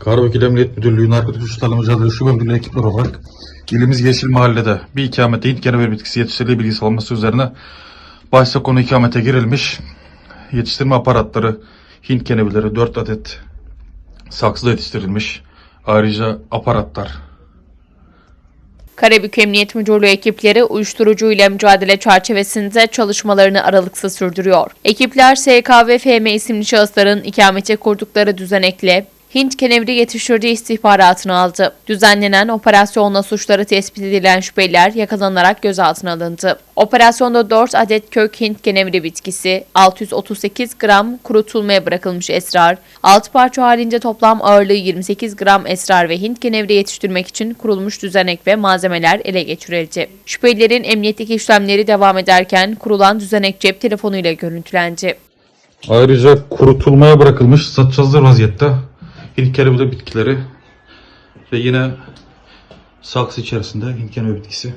Karabük Emniyet Müdürlüğü Narkotik Suçlarla Mücadele Şube Müdürlüğü ekipleri olarak ilimiz Yeşil Mahalle'de bir ikamette Hint kenevi bitkisi yetiştiriliği bilgisi alınması üzerine başta konu ikamete girilmiş. Yetiştirme aparatları, Hint kenevileri 4 adet saksıda yetiştirilmiş. Ayrıca aparatlar, Karabük Emniyet Müdürlüğü ekipleri uyuşturucu ile mücadele çerçevesinde çalışmalarını aralıksız sürdürüyor. Ekipler SK ve FM isimli şahısların ikamete kurdukları düzenekle Hint kenevri yetiştirdiği istihbaratını aldı. Düzenlenen operasyonla suçları tespit edilen şüpheliler yakalanarak gözaltına alındı. Operasyonda 4 adet kök Hint kenevri bitkisi, 638 gram kurutulmaya bırakılmış esrar, 6 parça halinde toplam ağırlığı 28 gram esrar ve Hint kenevri yetiştirmek için kurulmuş düzenek ve malzemeler ele geçirildi. Şüphelilerin emniyetteki işlemleri devam ederken kurulan düzenek cep telefonuyla görüntülendi. Ayrıca kurutulmaya bırakılmış satış vaziyette Hint kenevi bitkileri ve yine saksı içerisinde Hint kenevi bitkisi.